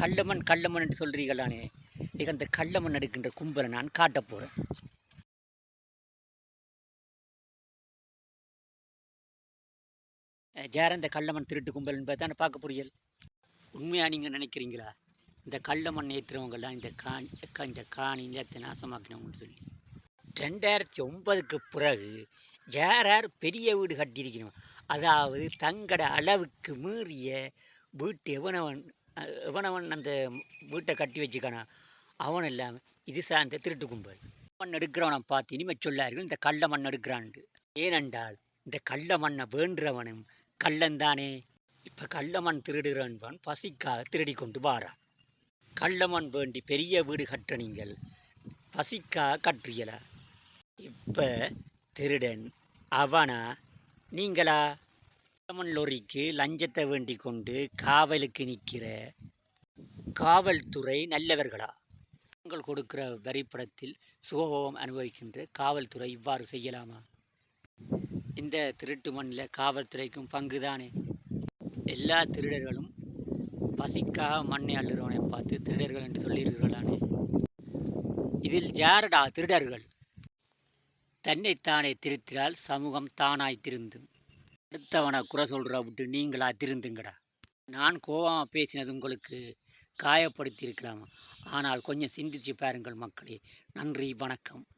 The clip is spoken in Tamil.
கள்ளமன் கள்ளமன் என்று சொல்கிறீர்களானே இன்றைக்கு அந்த கள்ளமன் எடுக்கின்ற கும்பலை நான் காட்டப் போகிறேன் ஜார இந்த திருட்டு கும்பல் என்பதை பார்க்க புரியல் உண்மையாக நீங்கள் நினைக்கிறீங்களா? இந்த கள்ளமண் ஏற்றுறவங்கெல்லாம் இந்த காணி இந்த காணி நிலத்தை நாசமாக்கினவங்கன்னு சொல்லி. ரெண்டாயிரத்தி ஒன்பதுக்கு பிறகு ஜேரார் பெரிய வீடு கட்டியிருக்கணும். அதாவது தங்கட அளவுக்கு மீறிய வீட்டு எவனவன் எவனவன் அந்த வீட்டை கட்டி வச்சுக்கானா? அவன் இல்லாமல் இது சார்ந்த திருட்டு கும்பல். மண் எடுக்கிறவனை பார்த்து இனிமேல் சொல்லார்கள் இந்த கள்ள மண் எடுக்கிறான்ட்டு. ஏனென்றால் இந்த கள்ள மண்ணை வேண்டுறவனும் கள்ளந்தானே இப்போ கள்ள மண் திருடுகிறவன் பசிக்காக திருடி கொண்டு வாரான். கள்ள மண் வேண்டி பெரிய வீடு கட்ட நீங்கள் பசிக்காக கட்டுறீங்களா இப்போ திருடன் அவனா நீங்களா? கள்ளமண் லொரிக்கு லஞ்சத்தை வேண்டிக் கொண்டு காவலுக்கு நிற்கிற காவல்துறை நல்லவர்களா? தாங்கள் கொடுக்கிற வரிப்படத்தில் சுகபோகம் அனுபவிக்கின்ற காவல்துறை இவ்வாறு செய்யலாமா? இந்த திருட்டு மண்ணில் காவல்துறைக்கும் பங்குதானே? எல்லா திருடர்களும் பசிக்காக மண்ணை அள்ளுறவனை பார்த்து திருடர்கள் என்று சொல்லியிருக்கிறானே இதில் யாரடா திருடர்கள்? தன்னைத்தானே திருத்தினால் சமூகம் தானாய் திருந்தும். அடுத்தவனை குறை சொல்கிறா விட்டு நீங்களா திருந்துங்கடா. நான் கோவமாக பேசினது உங்களுக்கு காயப்படுத்தியிருக்கலாமா ஆனால் கொஞ்சம் சிந்திச்சு பாருங்கள் மக்களே. நன்றி வணக்கம்.